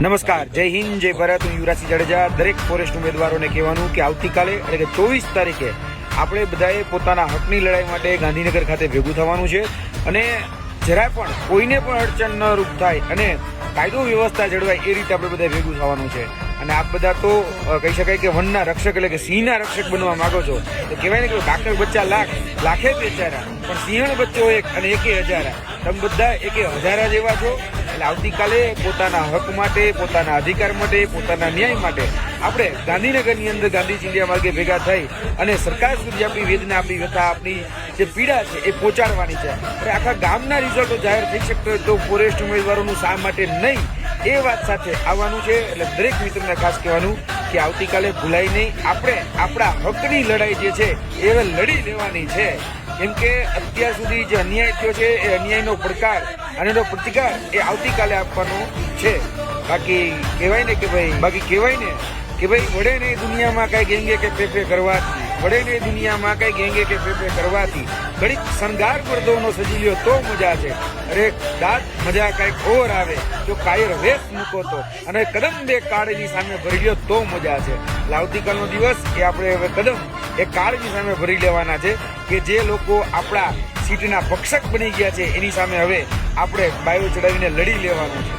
નમસ્કાર. જય હિન્દ, જય ભારત. હું યુવરાજસિંહ જાડેજા. દરેક ફોરેસ્ટ ઉમેદવારોને કહેવાનું કે આવતીકાલે, એટલે કે ચોવીસ તારીખે, આપણે બધાએ પોતાના હકની લડાઈ માટે ગાંધીનગર ખાતે ભેગું થવાનું છે. અને જરાય પણ કોઈને પણ અડચણ ન રૂપ થાય અને કાયદો વ્યવસ્થા જળવાય એ રીતે આપણે બધા ભેગું થવાનું છે. અને આપ બધા તો કહી શકાય કે વનના રક્ષક એટલે કે સિંહના રક્ષક બનવા માંગો છો. તો કહેવાય ને કે કાકર બચ્ચા લાખ, લાખે બેચારા પણ સિંહણ બચ્ચો એક અને એકે હજારા. તમે બધા એકે હજારા જેવા છો. એટલે આવતીકાલે પોતાના હક માટે, પોતાના અધિકાર માટે, પોતાના ન્યાય માટે આપણે ગાંધીનગરની અંદર ગાંધી ચિંધ્યા માર્ગે ભેગા થઈ અને સરકાર સુધી આપણી વેદના, આપણી વ્યથા, આપણી જે પીડા છે એ પહોંચાડવાની છે. અને આખા ગામના રિઝલ્ટો જાહેર થઈ શકતો હોય તો ફોરેસ્ટ ઉમેદવારોનું શા માટે નહીં? એ વાત સાથે આવવાનું છે. એટલે દરેક મિત્રોને ખાસ કહેવાનું કે આવતીકાલે ભૂલાય નહીં. આપણે આપણા હકની લડાઈ જે છે, એ લડી લેવાની છે. કેમ કે અત્યાર સુધી જે અન્યાય થયો છે, એ અન્યાયનો પડકાર અને એનો પ્રતિકાર એ આવતીકાલે આપવાનો છે. બાકી કહેવાય ને કે ભાઈ, બાકી કહેવાય ને કે ભાઈ વડે નહીં દુનિયામાં કાંઈ ગેંગે કે ફેફે કરવા જ નહીં. દુનિયામાં કઈ ગેંગે કે ફેફે કરવાથી ઘડીક શણગાર પડદોનો સજી લ્યો તો મજા છે. અરે દાંત મજા કંઈક ઓર આવે જો કાયર વેશ મૂકો તો. અને કદમ બે કાળની સામે ભરી લ્યો તો મજા છે. આવતીકાલનો દિવસ કે આપણે હવે કદમ એ કાળની સામે ભરી લેવાના છે કે જે લોકો આપણા સીટના ભક્ષક બની ગયા છે એની સામે હવે આપણે બાયો ચડાવીને લડી લેવાનું છે.